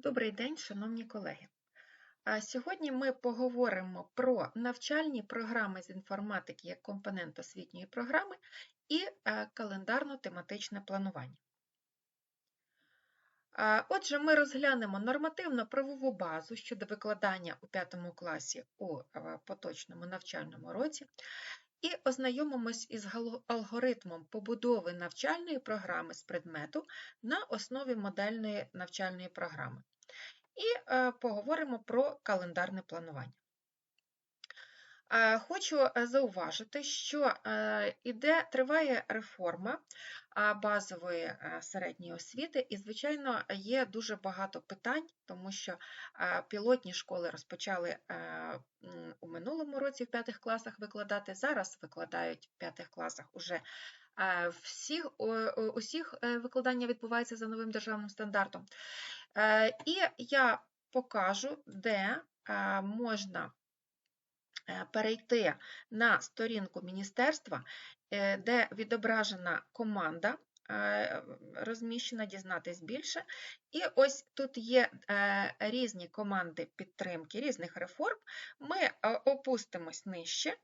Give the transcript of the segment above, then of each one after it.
Добрий день, шановні колеги. Сьогодні ми поговоримо про навчальні програми з інформатики як компонент освітньої програми і е, календарно-тематичне планування. Отже, ми розглянемо нормативно-правову базу щодо викладання у 5 класі у е, поточному навчальному році і ознайомимось із алгоритмом побудови навчальної програми з предмету на основі модельної навчальної програми. І е, поговоримо про календарне планування. Е, Хочу е, зауважити, що е, іде, триває реформа базової середньої освіти, і, звичайно, є дуже багато питань, тому що пілотні школи розпочали у минулому році в п'ятих класах викладати, зараз викладають в п'ятих класах уже всіх, усіх викладання відбувається за новим державним стандартом. І я покажу, де можна перейти на сторінку міністерства, е, де відображена команда. е, Розміщена, дізнатись більше. І ось тут є е, різні команди підтримки різних реформ. Ми е, опустимось нижче,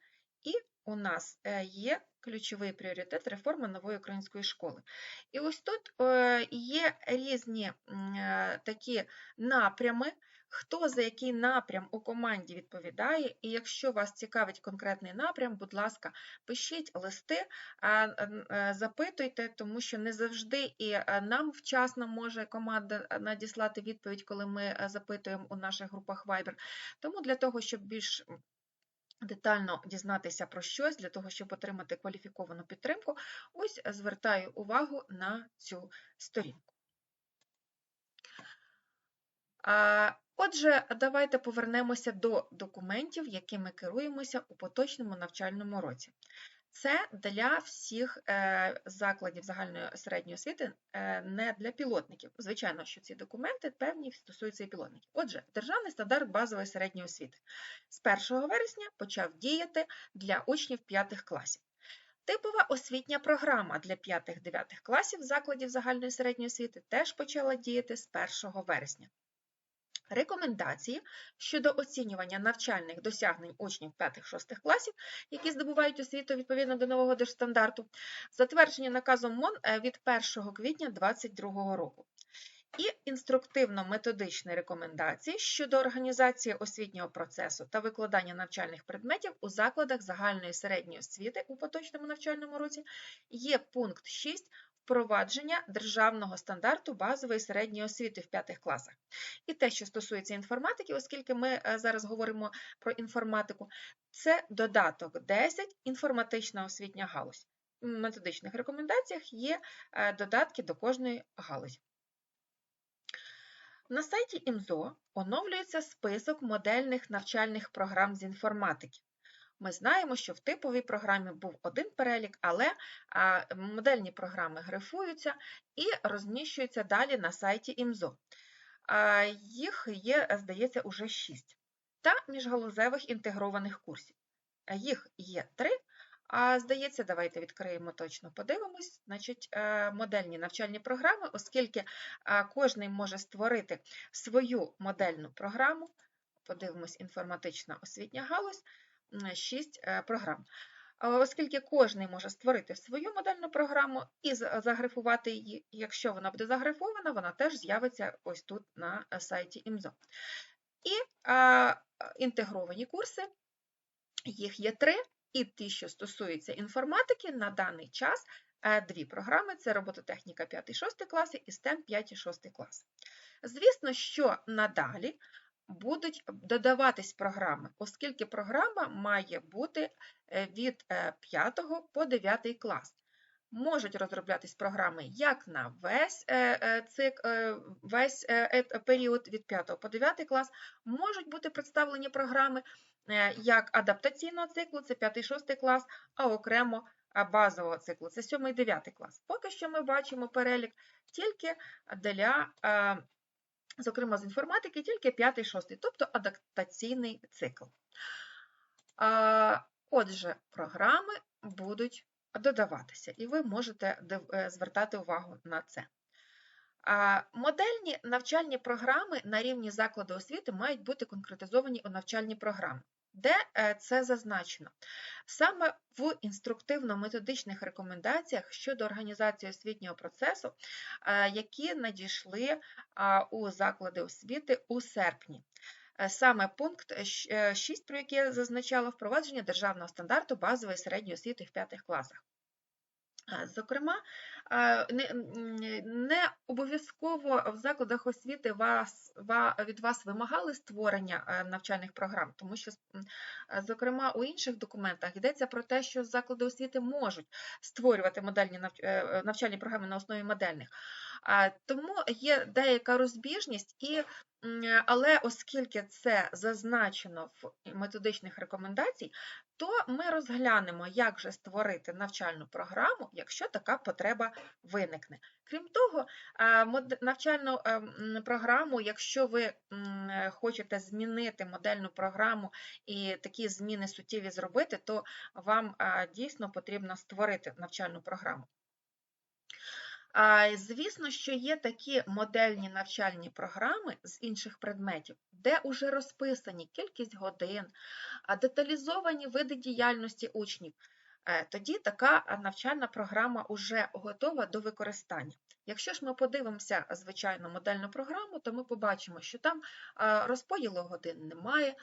і у нас е, є ключовий пріоритет реформи нової української школи. І ось тут е, є різні е, такі напрями, хто за який напрям у команді відповідає, і якщо вас цікавить конкретний напрям, будь ласка, пишіть листи, е, запитуйте, тому що не завжди і е, нам вчасно може команда е, надіслати відповідь, коли ми запитуємо у наших групах Viber. Тому для того, щоб більш детально дізнатися про щось, для того, щоб отримати кваліфіковану підтримку, ось звертаю увагу на цю сторінку. Отже, давайте повернемося до документів, якими керуємося у поточному навчальному році. Це для всіх е, закладів загальної середньої освіти, е, не для пілотників. Звичайно, що ці документи певні стосуються і пілотників. Отже, державний стандарт базової середньої освіти з 1 вересня почав діяти для учнів 5 класів. Типова освітня програма для 5-9 класів закладів загальної середньої освіти теж почала діяти з 1 вересня. Рекомендації щодо оцінювання навчальних досягнень учнів 5-6 класів, які здобувають освіту відповідно до нового держстандарту, затверджені наказом МОН е, від 1 квітня 2022 року. І інструктивно-методичні рекомендації щодо організації освітнього процесу та викладання навчальних предметів у закладах загальної середньої освіти у поточному навчальному році є пункт 6 впровадження державного стандарту базової середньої освіти в п'ятих класах. І те, що стосується інформатики, оскільки ми е, зараз говоримо про інформатику, це додаток 10 інформатична освітня галузь. В методичних рекомендаціях є е, додатки до кожної галузі. На сайті ІМЗО оновлюється список модельних навчальних програм з інформатики. Ми знаємо, що в типовій програмі був один перелік, але модельні програми грифуються і розміщуються далі на сайті ІМЗО. Їх є, здається, уже 6. Та міжгалузевих інтегрованих курсів. Їх є 3, а здається, давайте відкриємо точно, подивимось. Значить, е, модельні навчальні програми, оскільки кожний може створити свою модельну програму. Подивимось, інформатична освітня галузь, 6 програм. Е, Оскільки кожний може створити свою модельну програму і за- загрифувати її, якщо вона буде загрифована, вона теж з'явиться ось тут на е, сайті ІМЗО. І е, інтегровані курси, їх є три, і ті, що стосуються інформатики, на даний час е, дві програми: це робототехніка 5-6 класи і STEM 5-6 класи. Звісно, що надалі будуть додаватись програми, оскільки програма має бути е, від 5 по 9 клас. Можуть розроблятись програми як на весь е, е, цик, е, весь е, період від 5 по 9 клас, можуть бути представлені програми е, як адаптаційного циклу, це 5-6 клас, а окремо базового циклу, це 7-9 клас. Поки що ми бачимо перелік тільки для, е, зокрема з інформатики, тільки 5-6, тобто адаптаційний цикл. Отже, програми будуть додаватися, і ви можете е, звертати увагу на це. Модельні навчальні програми на рівні закладу освіти мають бути конкретизовані у навчальні програми. Де е, це зазначено? Саме в інструктивно-методичних рекомендаціях щодо організації освітнього процесу, е, які надійшли у заклади освіти у серпні. Е, Саме пункт 6, про який я зазначала, впровадження державного стандарту базової середньої освіти в п'ятих класах. Е, Зокрема, е, не, не обов'язково в закладах освіти вас, від вас вимагали створення е, навчальних програм, тому що, е, зокрема, у інших документах йдеться про те, що заклади освіти можуть створювати модельні е, е, навчальні програми на основі модельних. Тому є деяка розбіжність, і, але оскільки це зазначено в методичних рекомендацій, то ми розглянемо, як же створити навчальну програму, якщо така потреба виникне. Крім того, навчальну е, програму, якщо ви хочете змінити модельну програму і такі зміни суттєві зробити, то вам дійсно потрібно створити навчальну програму. Звісно, що є такі модельні навчальні програми з інших предметів, де вже розписані кількість годин, деталізовані види діяльності учнів. Е, Тоді така навчальна програма вже готова до використання. Якщо ж ми подивимося звичайно модельну програму, то ми побачимо, що там розподілу годин немає,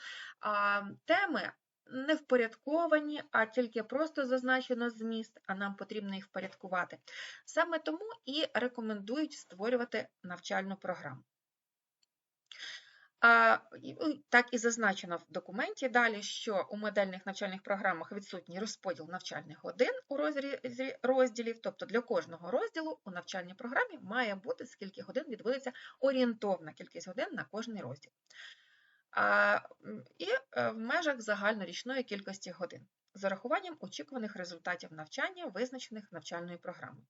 теми не впорядковані, а тільки просто зазначено зміст, а нам потрібно їх впорядкувати. Саме тому і рекомендують створювати навчальну програму. А, ну, Так і зазначено в документі далі, що у модельних навчальних програмах відсутній розподіл навчальних годин у розрізі розділів, тобто для кожного розділу у навчальній програмі має бути скільки годин відводиться орієнтовна кількість годин на кожний розділ. І е, в межах загальнорічної кількості годин з урахуванням очікуваних результатів навчання, визначених навчальною програмою.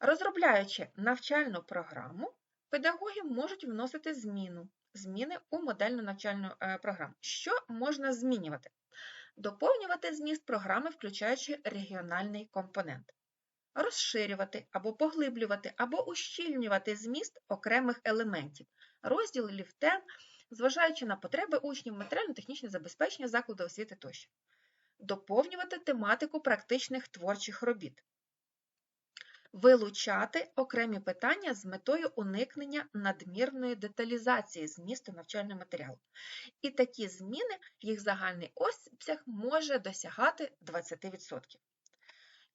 Розробляючи навчальну програму, педагоги можуть вносити зміну, зміни у модельну навчальну е, програму. Що можна змінювати? Доповнювати зміст програми, включаючи регіональний компонент, розширювати або поглиблювати, або ущільнювати зміст окремих елементів, розділів тем, зважаючи на потреби учнів, матеріально-технічне забезпечення закладу освіти тощо, доповнювати тематику практичних творчих робіт вилучати окремі питання з метою уникнення надмірної деталізації змісту навчального матеріалу. І такі зміни, їх загальний обсяг може досягати 20%.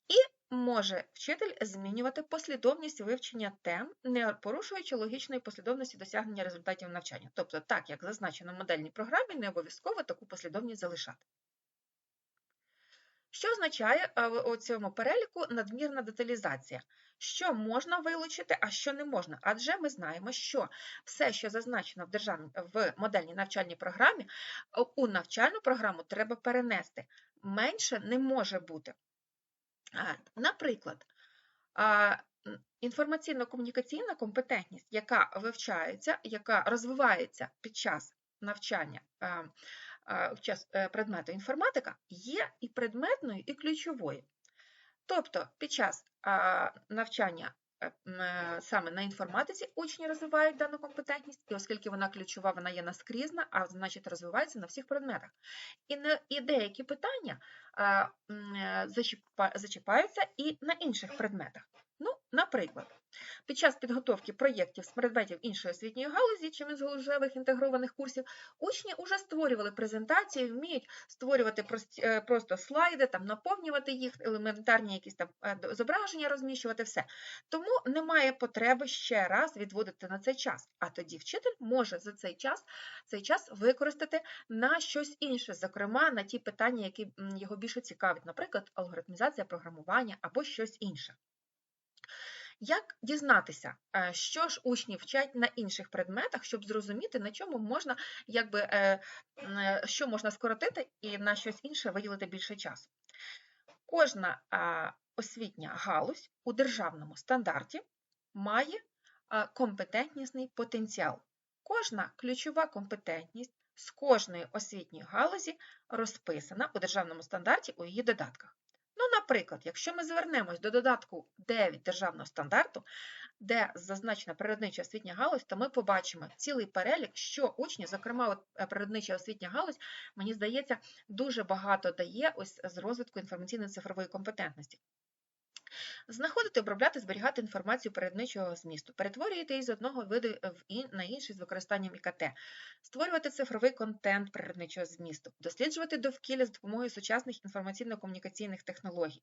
І може вчитель змінювати послідовність вивчення тем, не порушуючи логічної послідовності досягнення результатів навчання. Тобто, так як зазначено в модельній програмі, не обов'язково таку послідовність залишати. Що означає е, у цьому переліку надмірна деталізація? Що можна вилучити, а що не можна? Адже ми знаємо, що все, що зазначено в, державній, в модельній навчальній програмі, у навчальну програму треба перенести. Менше не може бути. Наприклад, інформаційно-комунікаційна компетентність, яка вивчається, яка розвивається під час навчання час е, предмету інформатика, є і предметною, і ключовою. Тобто під час навчання саме на інформатиці учні розвивають дану компетентність, і оскільки вона ключова, вона є наскрізна, а значить розвивається на всіх предметах. І, не, і деякі питання е, зачіпа- зачіпаються і на інших предметах. Ну, наприклад, під час підготовки проєктів з предметів іншої освітньої галузі чи міжгалузевих інтегрованих курсів учні вже створювали презентації, вміють створювати е, просто слайди, там, наповнювати їх, елементарні якісь там е, зображення розміщувати, все. Тому немає потреби ще раз відводити на цей час. А тоді вчитель може за цей час, цей час використати на щось інше, зокрема на ті питання, які його більше цікавлять, наприклад, алгоритмізація програмування або щось інше. Як дізнатися, е, що ж учні вчать на інших предметах, щоб зрозуміти, на чому можна, якби, е, е, що можна скоротити і на щось інше виділити більше часу? Кожна освітня галузь у державному стандарті має компетентнісний потенціал. Кожна ключова компетентність з кожної освітньої галузі розписана у державному стандарті у її додатках. Наприклад, якщо ми звернемось до додатку 9 державного стандарту, де зазначена природнича освітня галузь, то ми побачимо цілий перелік, що учні, зокрема, от е, природнича освітня галузь, мені здається, дуже багато дає ось з розвитку інформаційно-цифрової компетентності. Знаходити, обробляти, зберігати інформацію передничого змісту, перетворювати її з одного виду на інший з використанням ІКТ, створювати цифровий контент природничого змісту, досліджувати довкілля з допомогою сучасних інформаційно-комунікаційних технологій.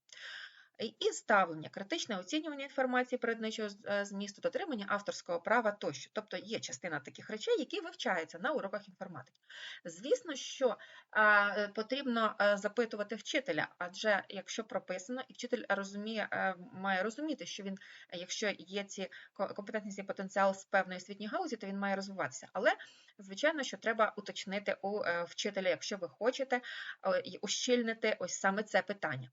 І ставлення, критичне оцінювання інформації природничого з- е, змісту, дотримання авторського права тощо. Тобто є частина таких речей, які вивчаються на уроках інформатики. Звісно, що е, потрібно е, запитувати вчителя, адже якщо прописано, і вчитель розуміє, має розуміти, що він, якщо є ці ко- компетентність потенціал з певної освітньої галузі, то він має розвиватися. Але звичайно, що треба уточнити у вчителя, якщо ви хочете ущільнити ось саме це питання.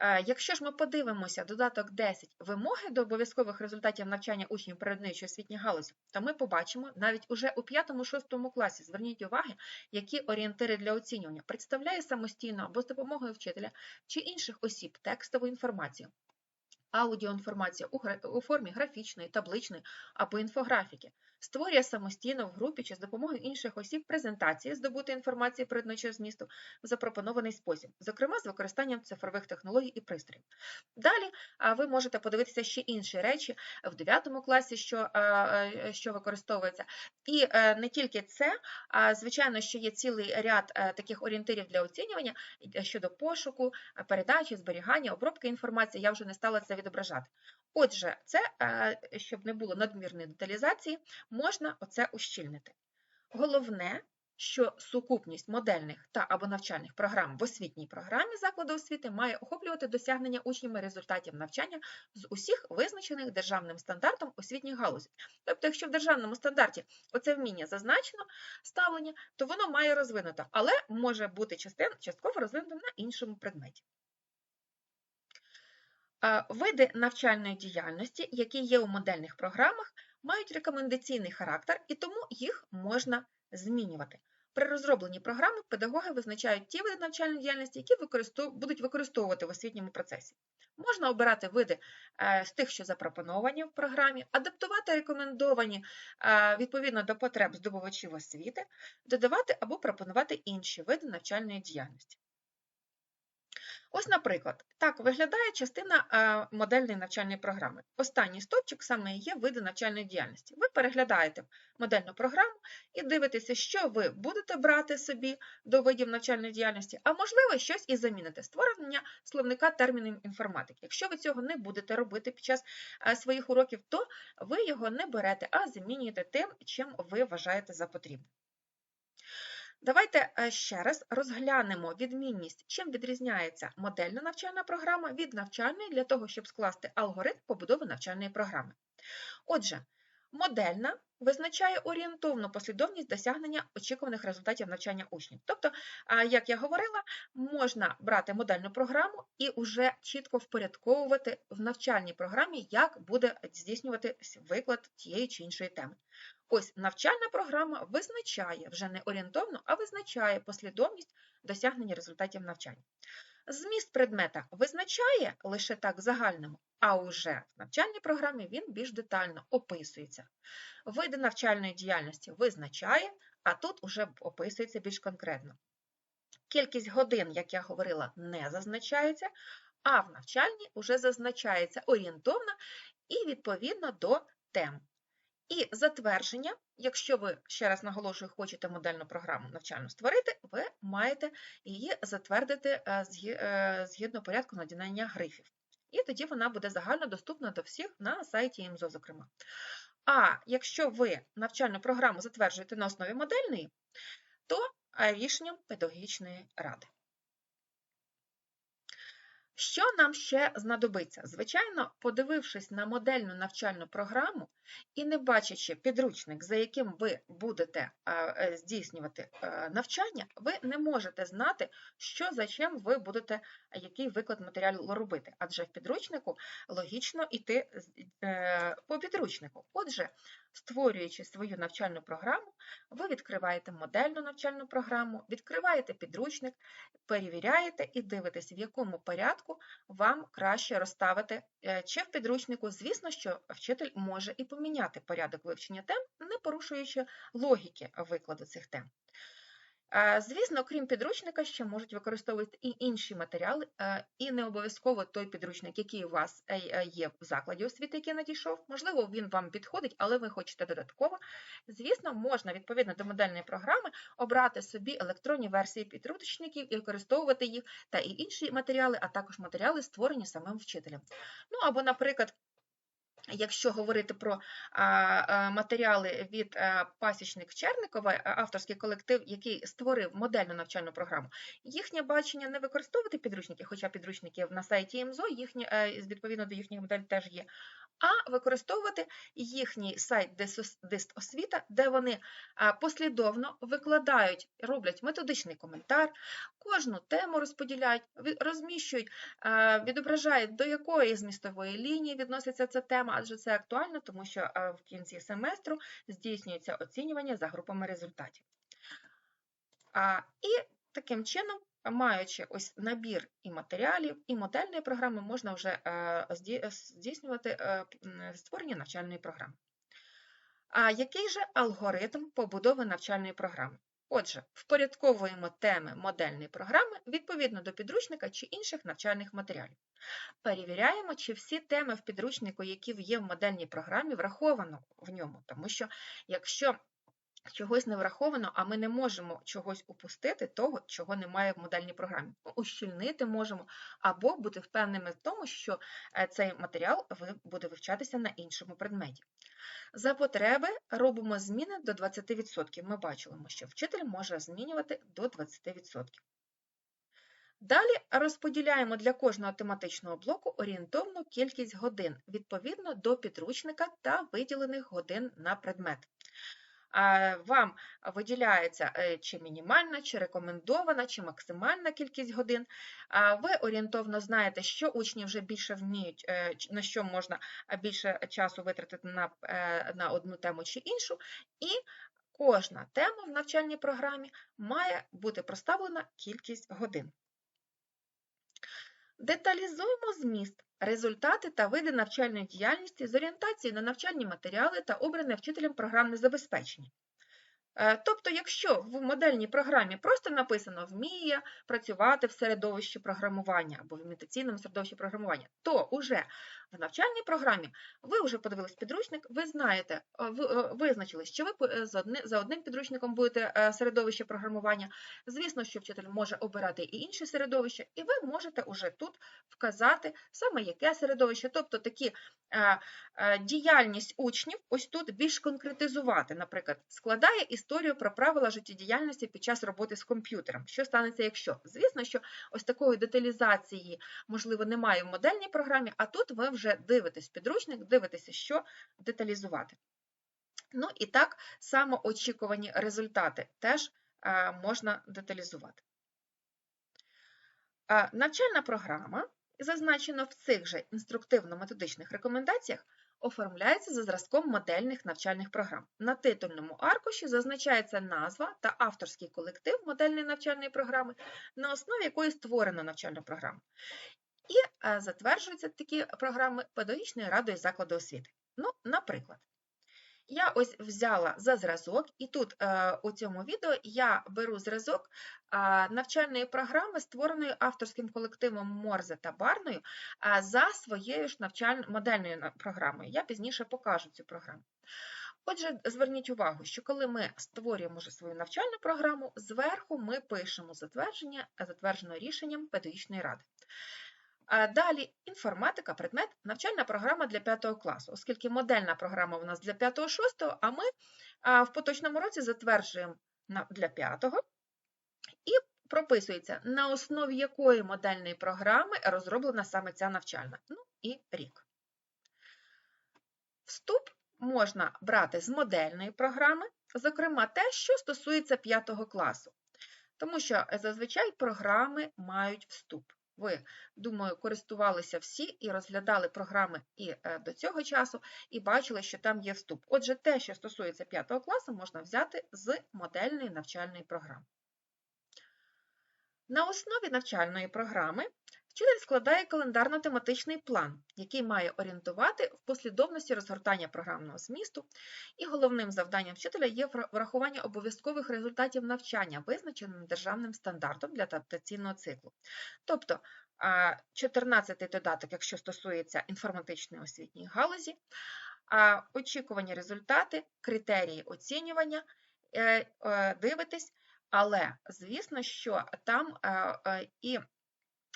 Е, Якщо ж ми подивимося додаток 10 вимоги до обов'язкових результатів навчання учнів природничої освітньої галузі, то ми побачимо навіть уже у 5-6 класі, зверніть уваги, які орієнтири для оцінювання представляє самостійно або з допомогою вчителя чи інших осіб текстову інформацію. Аудіоінформація у, формі графічної, табличної або інфографіки, створює самостійно в групі чи з допомогою інших осіб презентації здобути інформації природничого змісту в запропонований спосіб, зокрема з використанням цифрових технологій і пристроїв. Далі ви можете подивитися ще інші речі в 9 класі, що, що використовується. І е, не тільки це, а звичайно, що є цілий ряд е, таких орієнтирів для оцінювання е, щодо пошуку, передачі, зберігання, обробки інформації. Я вже не стала це відображати. Отже, це, е, щоб не було надмірної деталізації, можна оце ущільнити. Головне, що сукупність модельних та або навчальних програм в освітній програмі закладу освіти має охоплювати досягнення учнями результатів навчання з усіх визначених державним стандартом освітніх галузей. Тобто, якщо в державному стандарті оце вміння зазначено ставлення, то воно має розвинуто, але може бути частково розвинуто на іншому предметі. Е, Види навчальної діяльності, які є у модельних програмах, мають рекомендаційний характер, і тому їх можна змінювати. При розробленні програми педагоги визначають ті види навчальної діяльності, які будуть використовувати в освітньому процесі. Можна обирати види е, з тих, що запропоновані в програмі, адаптувати рекомендовані е, відповідно до потреб здобувачів освіти, додавати або пропонувати інші види навчальної діяльності. Ось, наприклад, так виглядає частина е, модельної навчальної програми. Останній стовпчик саме є види навчальної діяльності. Ви переглядаєте модельну програму і дивитеся, що ви будете брати собі до видів навчальної діяльності, а можливо, щось і замінити. Створення словника термінів інформатики. Якщо ви цього не будете робити під час е, своїх уроків, то ви його не берете, а замінюєте тим, чим ви вважаєте за потрібне. Давайте е, ще раз розглянемо відмінність, чим відрізняється модельна навчальна програма від навчальної для того, щоб скласти алгоритм побудови навчальної програми. Отже, модельна визначає орієнтовну послідовність досягнення очікуваних результатів навчання учнів. Тобто, як я говорила, можна брати модельну програму і вже чітко впорядковувати в навчальній програмі, як буде здійснюватися виклад тієї чи іншої теми. Ось навчальна програма визначає вже не орієнтовно, а визначає послідовність досягнення результатів навчання. Зміст предмета визначає лише так загальному, а уже в навчальній програмі він більш детально описується. Види навчальної діяльності визначає, а тут уже описується більш конкретно. Кількість годин, як я говорила, не зазначається, а в навчальній вже зазначається орієнтовно і відповідно до тем. І затвердження, якщо ви, ще раз наголошую, хочете модельну програму навчальну створити, ви маєте її затвердити е, е, згідно порядку наділення грифів. І тоді вона буде загально доступна до всіх на сайті ІМЗО, зокрема. А якщо ви навчальну програму затверджуєте на основі модельної, то е, рішенням педагогічної ради. Що нам ще знадобиться? Звичайно, подивившись на модельну навчальну програму і не бачачи підручник, за яким ви будете е, здійснювати е, навчання, ви не можете знати, що за чим ви будете, який виклад матеріалу робити. Адже в підручнику логічно йти е, по підручнику. Отже, Створюючи свою навчальну програму, ви відкриваєте модельну навчальну програму, відкриваєте підручник, перевіряєте і дивитесь, в якому порядку вам краще розставити е, чи в підручнику. Звісно, що вчитель може і поміняти порядок вивчення тем, не порушуючи логіки викладу цих тем. Звісно, крім підручника, ще можуть використовувати і інші матеріали, і не обов'язково той підручник, який у вас е, е, є в закладі освіти, який надійшов. Можливо, він вам підходить, але ви хочете додатково. Звісно, можна відповідно до модельної програми обрати собі електронні версії підручників і використовувати їх та і інші матеріали, а також матеріали, створені самим вчителем. Ну або, наприклад. Якщо говорити про матеріали від пасічник Черникова, авторський колектив, який створив модельну навчальну програму, їхнє бачення не використовувати підручники, хоча підручники на сайті МЗО, їхні, е, відповідно до їхніх моделей теж є, а використовувати їхній сайт Дист освіта, де вони послідовно викладають, роблять методичний коментар, кожну тему розподіляють, розміщують, відображають, до якої змістової лінії відноситься ця тема, адже це актуально, тому що в кінці семестру здійснюється оцінювання за групами результатів. І таким чином, маючи ось набір і матеріалів, і модельної програми, можна вже е, здійснювати е, створення навчальної програми. А який же алгоритм побудови навчальної програми? Отже, впорядковуємо теми модельної програми відповідно до підручника чи інших навчальних матеріалів. Перевіряємо, чи всі теми в підручнику, які є в модельній програмі, враховано в ньому, тому що якщо чогось не враховано, а ми не можемо чогось упустити, того, чого немає в модельній програмі. Ущільнити можемо, або бути впевненими в тому, що е, цей матеріал буде вивчатися на іншому предметі. За потреби робимо зміни до 20%. Ми бачимо, що вчитель може змінювати до 20%. Далі розподіляємо для кожного тематичного блоку орієнтовну кількість годин відповідно до підручника та виділених годин на предмет. Вам виділяється е, чи мінімальна, чи рекомендована, чи максимальна кількість годин. Ви орієнтовно знаєте, що учні вже більше вміють, е, на що можна е, більше часу витратити на, на одну тему чи іншу, і кожна тема в навчальній програмі має бути проставлена кількість годин. Деталізуємо зміст, результати та види навчальної діяльності з орієнтації на навчальні матеріали та обране вчителем програмне забезпечення. Е, Тобто, якщо в модельній програмі просто написано вміє працювати в середовищі програмування або в імітаційному середовищі програмування, то уже в навчальній програмі ви вже подивились підручник, ви знаєте, е, ви е, визначили, що ви е, за одним підручником будете середовище програмування. Звісно, що вчитель може обирати і інше середовище, і ви можете уже тут вказати саме яке середовище, тобто такі діяльність учнів ось тут більш конкретизувати. Наприклад, складає історію про правила життєдіяльності під час роботи з комп'ютером. Що станеться, якщо? Звісно, що ось такої деталізації, можливо, немає в модельній програмі, а тут ви вже дивитесь підручник, дивитеся, що деталізувати. Ну і так само очікувані результати теж е, можна деталізувати. Е, Навчальна програма, зазначена в цих же інструктивно-методичних рекомендаціях, оформляється за зразком модельних навчальних програм. На титульному аркуші зазначається назва та авторський колектив модельної навчальної програми, на основі якої створена навчальна програма. І е, затверджуються такі програми педагогічною радою закладу освіти. Ну, наприклад, я ось взяла за зразок, і тут е, у цьому відео я беру зразок е, навчальної програми, створеної авторським колективом Морзе та Барною за своєю ж навчаль... модельною програмою. Я пізніше покажу цю програму. Отже, зверніть увагу, що коли ми створюємо вже свою навчальну програму, зверху ми пишемо затвердження, затверджено рішенням педагогічної ради. Далі інформатика, предмет, навчальна програма для 5 класу, оскільки модельна програма у нас для 5-6, а ми в поточному році затверджуємо для 5-го і прописується, на основі якої модельної програми розроблена саме ця навчальна. Ну і рік. Вступ можна брати з модельної програми, зокрема те, що стосується 5 класу, тому що зазвичай програми мають вступ. Ви, думаю, користувалися всі і розглядали програми і е, до цього часу, і бачили, що там є вступ. Отже, те, що стосується 5 класу, можна взяти з модельної навчальної програми. На основі навчальної програми вчитель складає календарно-тематичний план, який має орієнтувати в послідовності розгортання програмного змісту, і головним завданням вчителя є врахування обов'язкових результатів навчання, визначеним державним стандартом для адаптаційного циклу. Тобто, 14-й додаток, якщо стосується інформатичної освітньої галузі, очікувані результати, критерії оцінювання, е, е, але звісно, що там е, і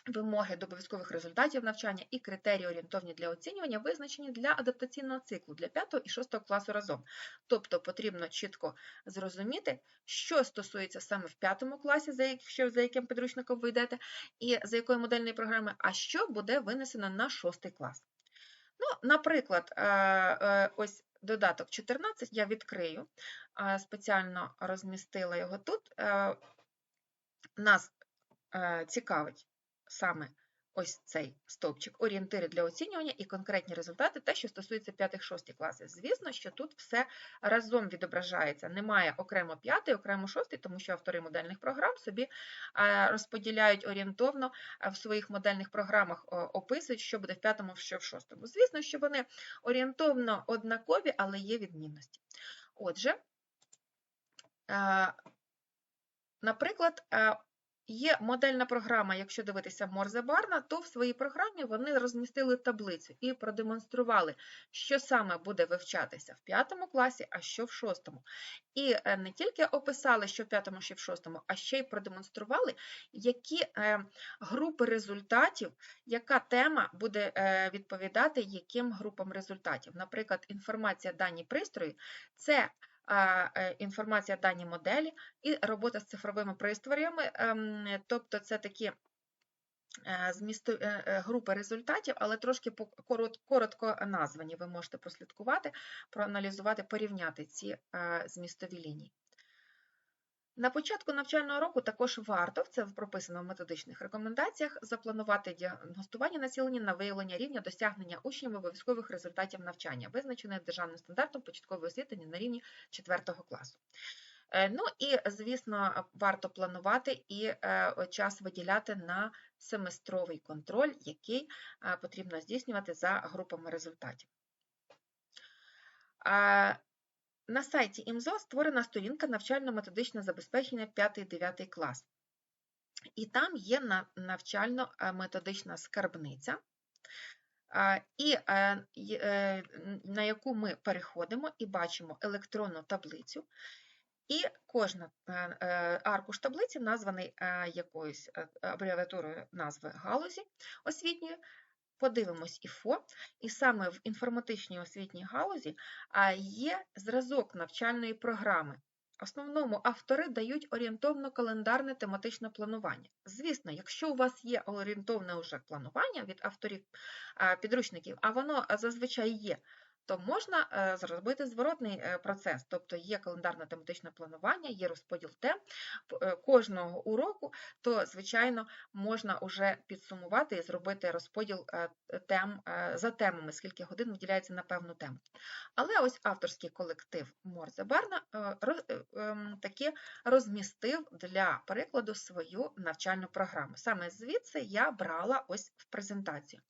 вимоги до обов'язкових результатів навчання, і критерії орієнтовні для оцінювання визначені для адаптаційного циклу для 5 і 6 класу разом. Тобто потрібно чітко зрозуміти, що стосується саме в 5 класі, за якщо за яким підручником ви йдете, і за якої модельної програми, а що буде винесено на 6 клас. Ну, наприклад, е, е, ось додаток 14 я відкрию, е, спеціально розмістила його тут. Нас цікавить саме ось цей стовпчик, орієнтири для оцінювання і конкретні результати, те, що стосується 5-6 класів. Звісно, що тут все разом відображається. Немає окремо 5, окремо 6, тому що автори модельних програм собі розподіляють орієнтовно в своїх модельних програмах, описують, що буде в 5, що в 6. Звісно, що вони орієнтовно однакові, але є відмінності. Отже, наприклад, Є модельна програма, якщо дивитися Морзе-Барна, то в своїй програмі вони розмістили таблицю і продемонстрували, що саме буде вивчатися в 5 класі, а що в 6. І е, не тільки описали, що в 5, що в 6, а ще й продемонстрували, які е, групи результатів, яка тема буде е, відповідати яким групам результатів. Наприклад, інформація дані пристрої це інформація дані моделі і робота з цифровими пристроями, ем, тобто це такі е, змісту, е, е, групи результатів, але трошки коротко названі. Ви можете прослідкувати, проаналізувати, порівняти ці е, змістові лінії. На початку навчального року також варто, це прописано в методичних рекомендаціях, запланувати діагностування націлення на виявлення рівня досягнення учнів обов'язкових результатів навчання, визначених державним стандартом початкової освіти на рівні 4 класу. Е, Ну і, звісно, варто планувати і е, час виділяти на семестровий контроль, який е, потрібно здійснювати за групами результатів. На сайті ІМЗО створена сторінка навчально-методичне забезпечення 5-9 клас. І там є на- навчально-методична скарбниця, і е, е, на яку ми переходимо і бачимо електронну таблицю. І кожна е, аркуш таблиці названий якоюсь абревіатурою назви галузі освітньої. Подивимось ІФО, і саме в інформатичній освітній галузі є зразок навчальної програми. Основному автори дають орієнтовно календарне тематичне планування. Звісно, якщо у вас є орієнтовне уже планування від авторів підручників, а воно зазвичай є, то можна е, зробити зворотний е, процес, тобто є календарне тематичне планування, є розподіл тем е, кожного уроку, то, звичайно, можна вже підсумувати і зробити розподіл тем за темами, скільки годин виділяється на певну тему. Але ось авторський колектив Морзе Барна ем, таки розмістив для перекладу свою навчальну програму. Саме звідси я брала ось в презентацію.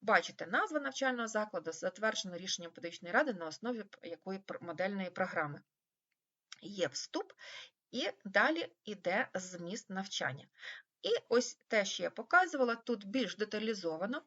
Бачите, назва навчального закладу затверджено рішенням педагогічної ради на основі якої модельної програми. Є вступ, і далі йде зміст навчання. І ось те, що я показувала, тут більш деталізовано.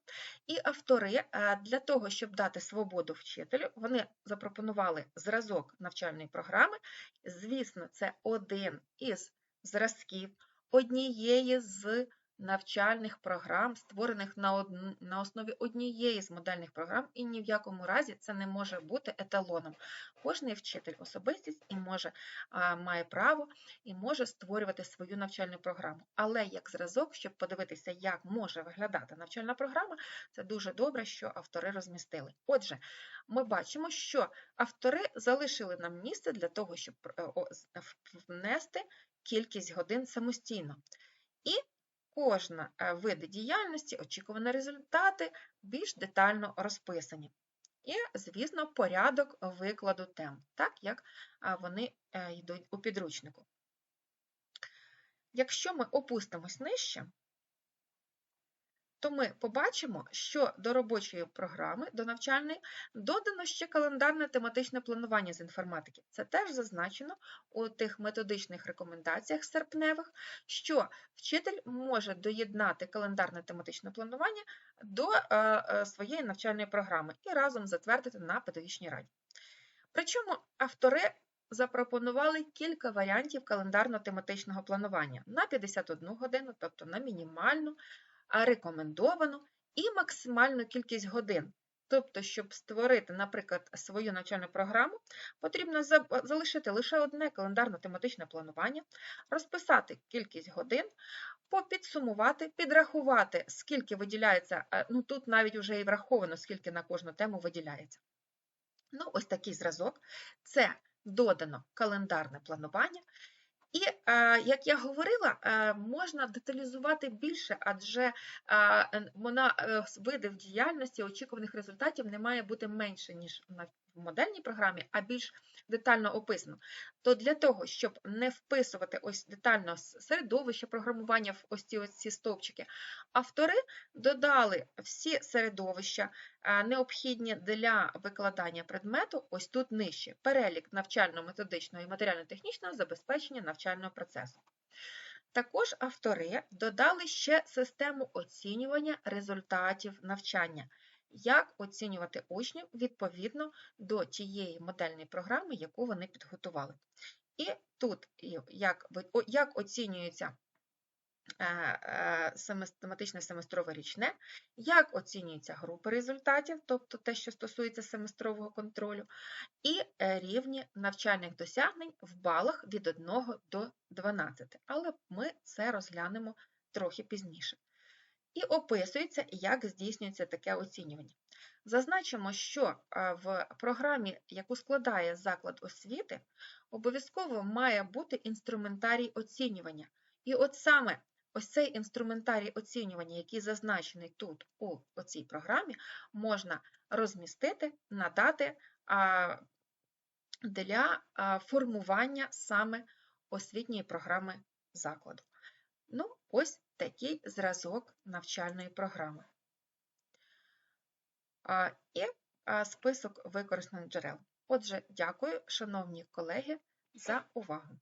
І автори е, для того, щоб дати свободу вчителю, вони запропонували зразок навчальної програми. Звісно, це один із зразків однієї з навчальних програм, створених на, одн- на основі однієї з модельних програм, і ні в якому разі це не може бути еталоном. Кожний вчитель особистість і може, а, має право і може створювати свою навчальну програму. Але як зразок, щоб подивитися, як може виглядати навчальна програма, це дуже добре, що автори розмістили. Отже, ми бачимо, що автори залишили нам місце для того, щоб е, внести кількість годин самостійно. І кожна е, види діяльності, очікувані результати більш детально розписані. І, звісно, порядок викладу тем, так як вони е, йдуть у підручнику. Якщо ми опустимось нижче, то ми побачимо, що до робочої програми, до навчальної, додано ще календарне тематичне планування з інформатики. Це теж зазначено у тих методичних рекомендаціях серпневих, що вчитель може доєднати календарне тематичне планування до е, е, своєї навчальної програми і разом затвердити на педагогічній раді. Причому автори запропонували кілька варіантів календарно-тематичного планування на 51 годину, тобто на мінімальну, а рекомендовану і максимальну кількість годин. Тобто, щоб створити, наприклад, свою навчальну програму, потрібно залишити лише одне календарно-тематичне планування, розписати кількість годин, попідсумувати, підрахувати, скільки виділяється, ну тут навіть вже і враховано, скільки на кожну тему виділяється. Ну, ось такий зразок. Це додано календарне планування. І, як я говорила, е, можна деталізувати більше, адже вона е, видів діяльності очікуваних результатів не має бути менше, ніж на в модельній програмі, а більш детально описано. То для того, щоб не вписувати ось детально середовище програмування в ось ці ось ці стовпчики, автори додали всі середовища, необхідні для викладання предмету, ось тут нижче, перелік навчально-методичного і матеріально-технічного забезпечення навчального процесу. Також автори додали ще систему оцінювання результатів навчання як оцінювати учнів відповідно до тієї модельної програми, яку вони підготували. І тут як як оцінюється е, е, семестрове річне, як оцінюються групи результатів, тобто те, що стосується семестрового контролю, і е, рівні навчальних досягнень в балах від 1 до 12. Але ми це розглянемо трохи пізніше і описується, як здійснюється таке оцінювання. Зазначимо, що в програмі, яку складає заклад освіти, обов'язково має бути інструментарій оцінювання. І от саме ось цей інструментарій оцінювання, який зазначений тут у цій програмі, можна розмістити, надати для формування саме освітньої програми закладу. Ну, ось такий зразок навчальної програми. І список використаних джерел. Отже, дякую, шановні колеги, за увагу.